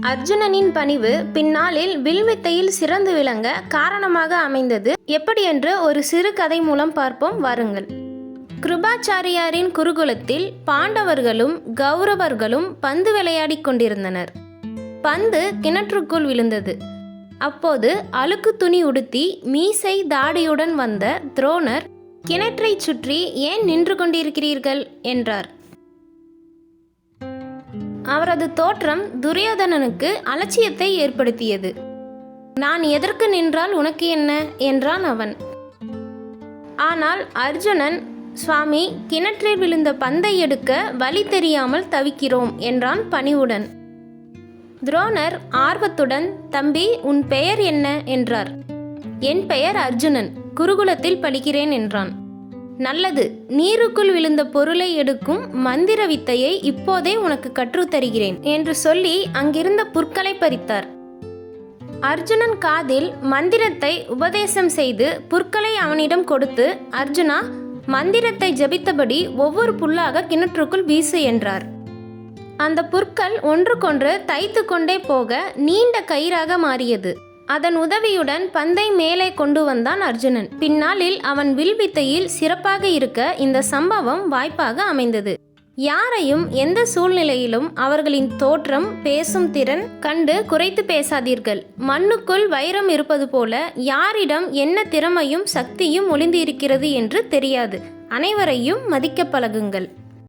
அர்ஜுனனின் பணிவு பின்னாளில் வில்வித்தையில் சிறந்து விளங்க காரணமாக அமைந்தது. எப்படி என்று ஒரு சிறு கதை மூலம் பார்ப்போம் வாருங்கள். கிருபாச்சாரியாரின் குருகுலத்தில் பாண்டவர்களும் கௌரவர்களும் பந்து விளையாடிக் கொண்டிருந்தனர். பந்து கிணற்றுக்குள் விழுந்தது. அப்போது அழுக்கு துணி உடுத்தி மீசை தாடியுடன் வந்த துரோணர் கிணற்றைச் சுற்றி ஏன் நின்று கொண்டிருக்கிறீர்கள்? என்றார். அவரது தோற்றம் துரியோதனனுக்கு அலட்சியத்தை ஏற்படுத்தியது. நான் எதற்கு நின்றால் உனக்கு என்ன? என்றான் அவன். ஆனால் அர்ஜுனன் சுவாமி கிணற்றில் விழுந்த பந்தை எடுக்க வழி தெரியாமல் தவிக்கிறோம் என்றான் பணிவுடன். துரோணர் ஆர்வத்துடன் தம்பி உன் பெயர் என்ன? என்றார். என் பெயர் அர்ஜுனன் குருகுலத்தில் படிக்கிறேன் என்றான். நல்லது. நீருக்குள் விழுந்த பொருளை எடுக்கும் மந்திர வித்தையை இப்போதே உனக்கு கற்றுத்தருகிறேன் என்று சொல்லி அங்கிருந்த புற்களை பறித்தார். அர்ஜுனன் காதில் மந்திரத்தை உபதேசம் செய்து புற்களை அவனிடம் கொடுத்து அர்ஜுனா மந்திரத்தை ஜபித்தபடி ஒவ்வொரு புல்லாக கிணற்றுக்குள் வீசு என்றார். அந்த புற்கள் ஒன்றுக்கொன்று தைத்து கொண்டே போக நீண்ட கயிறாக மாறியது. அதன் உதவியுடன் பந்தை மேலே கொண்டு வந்தான் அர்ஜுனன். பின்னாளில் அவன் வில்வித்தையில் சிறப்பாக இருக்க இந்த சம்பவம் வாய்ப்பாக அமைந்தது. யாரையும் எந்த சூழ்நிலையிலும் அவர்களின் தோற்றம் பேசும் திறன் கண்டு குறைத்து பேசாதீர்கள். மண்ணுக்குள் வைரம் இருப்பது போல யாரிடம் என்ன திறமையும் சக்தியும் ஒளிந்து இருக்கிறது என்று தெரியாது. அனைவரையும் மதிக்க பழகுங்கள்.